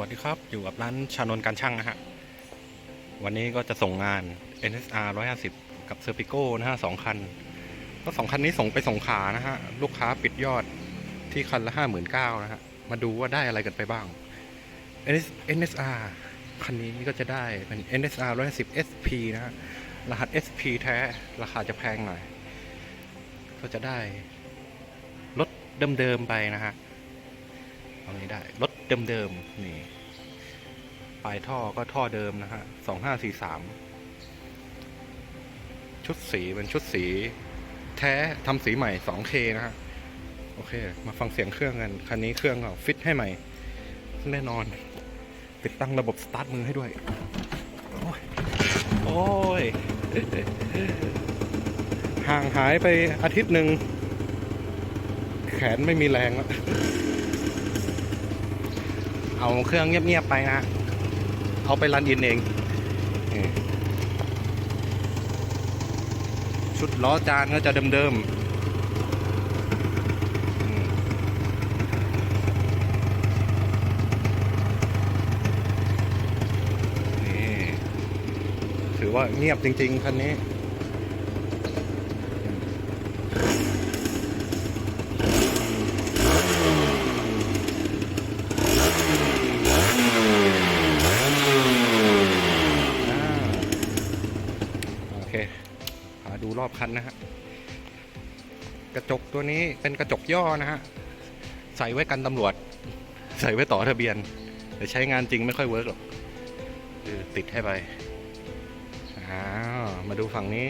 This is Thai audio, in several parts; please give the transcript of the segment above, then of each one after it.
วัสดีครับ อยู่กับร้านชานนการช่างนะฮะ วันนี้ก็จะส่งงาน NSR 150 กับ Serpico นะฮะสองคัน ก็สองคันนี้ส่งไปส่งขานะฮะ ลูกค้าปิดยอดที่คันละ59,000นเก้านะฮะ มาดูว่าได้อะไรกันไปบ้าง NS NSR คันนี้ก็จะได้เป็น NSR 150 SP นะฮะ รหัส SP แท้ ราคาจะแพงหน่อย ก็จะได้รถเดิมๆไปนะฮะเอานี้ได้รถ เดิมๆนี่ปลายท่อก็ท่อเดิมนะฮะสองห้าสี่สามชุดสีเป็นชุดสี แท้ทำสีใหม่ 2K นะฮะโอเค มาฟังเสียงเครื่องกัน คันนี้เครื่องก็ฟิตให้ใหม่ แน่นอน ติดตั้งระบบสตาร์ทมือให้ด้วย โอ้ยโอ้ยห่างหายไปอาทิตย์หนึ่ง แขนไม่มีแรงแล้ว เอาเครื่องเงียบๆไปนะ เอาไปรันอินเอง ชุดล้อจานก็จะเดิมๆอืมนี่ถือว่าเงียบจริง ๆ คันนี้ เคมาดูรอบคันนะฮะ กระจกตัวนี้เป็นกระจกย่อนะฮะ ใส่ไว้กันตำรวจ ใส่ไว้ต่อทะเบียน แต่ใช้งานจริงไม่ค่อยเวิร์กหรอกคือติดให้ไปอ้าวมาดูฝั่งนี้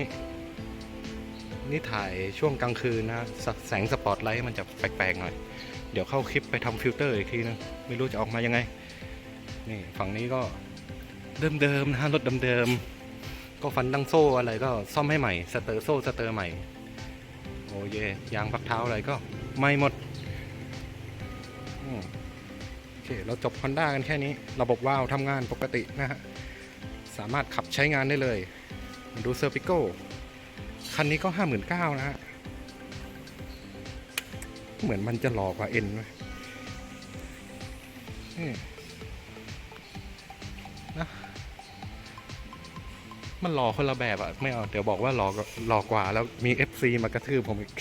นี่ถ่ายช่วงกลางคืนนะสแสงสปอตไลท์มันจะแปลกๆหน่อย เดี๋ยวเข้าคลิปไปทำฟิลเตอร์อีกทีนึง ไม่รู้จะออกมายังไง นี่ฝั่งนี้ก็เดิมๆนะฮะรถเดิมๆ ก็ฟันดังโซ่อะไรก็ซ่อมให้ใหม่ สเตอร์โซ่สเตอร์ใหม่ โอเยยางพักเท้าอะไรก็ไม่หมดโอเค เราจบ Honda กันแค่นี้ ระบบวาล์วทำงานปกตินะฮะ สามารถขับใช้งานได้เลย ดูเซอร์ปิโก้คันนี้ก็ห้าหมื่นเก้านะฮะ เหมือนมันจะหลอกกว่าเอ็นไหมนี่นะ มันหลอคนละแบบอะไม่เอา เดี๋ยวบอกว่าหลอกหลอกกว่าแล้วมี FC มากระทืบผมอีก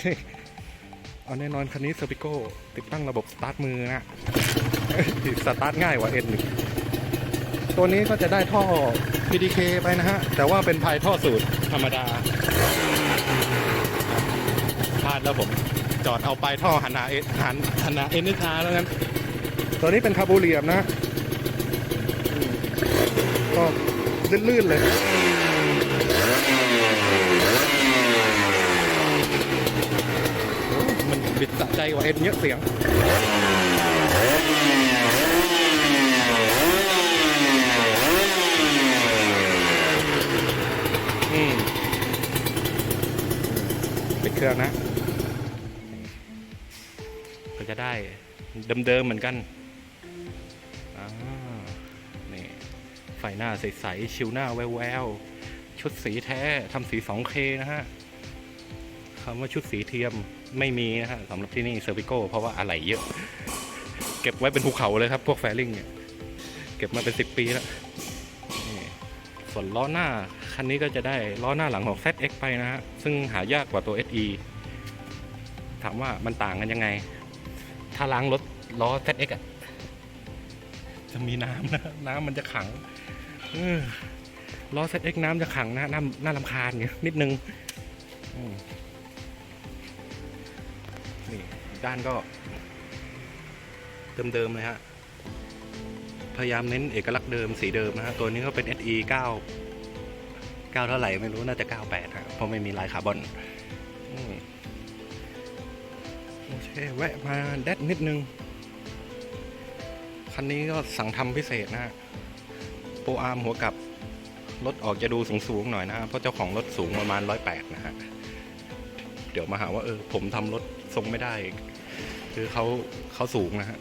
เอาแน่นอนคันนี้เซอร์ปิโก้ติดตั้งระบบสตาร์ทมือนะสตาร์ทง่ายกว่าเอ็นตัวนี้ก็จะได้ท่อ PDK ไปนะฮะ แต่ว่าเป็นภายท่อสูตรธรรมดาพลาดแล้วผมจอดเอาปลายท่อหันาเอหันหันาเอ็นชาแล้วงั้นตัวนี้เป็นคาบูเรียมนะ ก็ลื่นๆเลย มัน บิดสะใจกว่าเอ็นเยอะเสียงปิดเครื่องนะ ก็จะได้เดิมๆเหมือนกันนี่ไฟหน้าใสๆ ชิวหน้าแววๆ ชุดสีแท้ทำสี 2K นะฮะ คำว่าชุดสีเทียมไม่มีนะฮะสำหรับที่นี่เซอร์วิโกเพราะว่าอะไหล่เยอะ เก็บไว้เป็นภูเขาเลยครับ พวกแฟริงเนี่ยเก็บมาเป็น 10 ปีแล้วส่วนล้อหน้า คันนี้ก็จะได้ล้อหน้าหลังของ ZX ไปนะฮะ ซึ่งหายากกว่าตัว SE ถามว่ามันต่างกันยังไง ถ้าล้างรถล้อ ZX อะจะมีน้ำนะ น้ำมันจะขังล้อเซตเอ็กน้ำจะขังนะน้ำน่าลำคาญเนี่ยนิดนึง ด้านก็ เดิมๆเลยฮะ พยายามเน้นเอกลักษณ์เดิมสีเดิมนะฮะ ตัวนี้ก็เป็น SE 9 9 เท่าไหร่ไม่รู้น่าจะ 98ฮะเพราะไม่มีลายคาร์บอนอโอเคแวะมาแดดนิดนึง คันนี้ก็สั่งทำพิเศษนะฮะ โปรอาร์มหัวกับรถออกจะดูสูงๆหน่อยนะฮะเพราะเจ้าของรถสูงประมาณร้อยแปดนะฮะ เดี๋ยวมาหาว่าเออผมทำรถทรงไม่ได้ คือเขาเขาสูงนะฮะ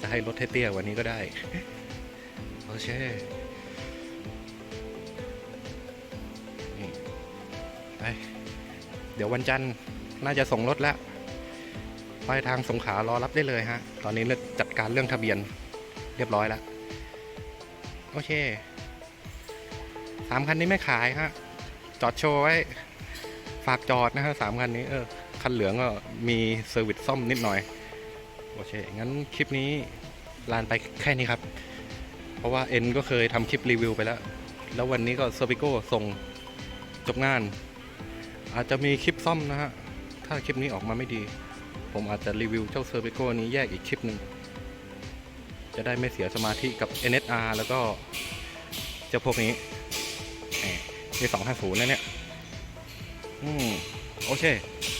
จะให้รถเตี้ยกว่านี้ก็ได้ โอเคไปเดี๋ยววันจันทร์น่าจะส่งรถแล้วปลายทางสงขารอรับได้เลยฮะ ตอนนี้เราจัดการเรื่องทะเบียนเรียบร้อยแล้ว โอเคสามคันนี้ไม่ขายฮะ จอดโชว์ไว้ ฝากจอดนะฮะสามคันนี้เออ คันเหลืองก็มีเซอร์วิสซ่อมนิดหน่อย โอเค งั้นคลิปนี้ลานไปแค่นี้ครับ เพราะว่าเอ็นก็เคยทำคลิปรีวิวไปแล้ว แล้ววันนี้ก็เซอร์ i ิโกส่งจบงาน อาจจะมีคลิปซ่อมนะฮะ ถ้าคลิปนี้ออกมาไม่ดี ผมอาจจะรีวิวเจ้าเซอร์ i ิโกนี้แยกอีกคลิปหนึ่ง จะได้ไม่เสียสมาธิกับ NSR แล้วก็เจ้าพวกนี้แหมนี่250นะเนี่ย อืม โอเค